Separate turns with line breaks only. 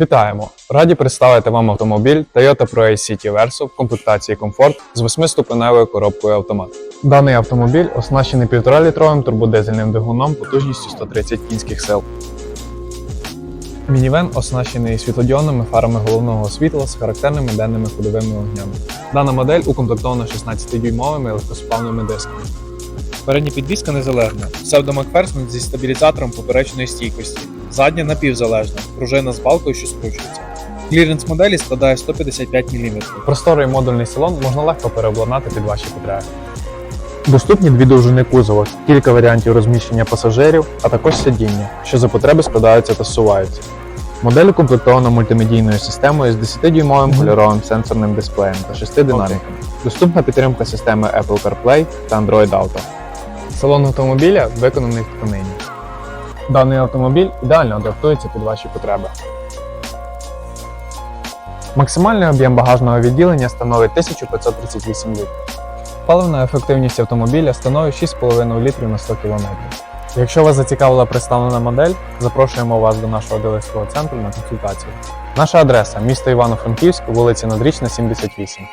Вітаємо! Раді представити вам автомобіль Toyota Pro City Verso в комплектації комфорт з 8-ступеневою коробкою автомат. Даний автомобіль оснащений 1,5-літровим турбодизельним двигуном потужністю 130 кінських сил. Мінівен оснащений світлодіонними фарами головного світла з характерними денними ходовими огнями. Дана модель укомплектована 16-дюймовими легкосплавними дисками.
Передня підвізка незалежна. Псевдомакферсон зі стабілізатором поперечної стійкості. Задня напівзалежна, пружина з балкою, що скручується. Кліренс моделі складає 155 мм.
Просторий модульний салон можна легко переобладнати під ваші потреби. Доступні дві довжини кузова, кілька варіантів розміщення пасажирів, а також сидіння, що за потреби складаються та зсуваються. Модель укомплектована мультимедійною системою з 10-дюймовим кольоровим сенсорним дисплеєм та 6 динаміками. Доступна підтримка системи Apple CarPlay та Android Auto. Салон автомобіля виконаний в тканині. Даний автомобіль ідеально адаптується під ваші потреби. Максимальний об'єм багажного відділення становить 1538 літрів. Паливна ефективність автомобіля становить 6,5 літрів на 100 км. Якщо вас зацікавила представлена модель, запрошуємо вас до нашого дилерського центру на консультацію. Наша адреса місто Івано-Франківськ, вулиця Надрічна, 78.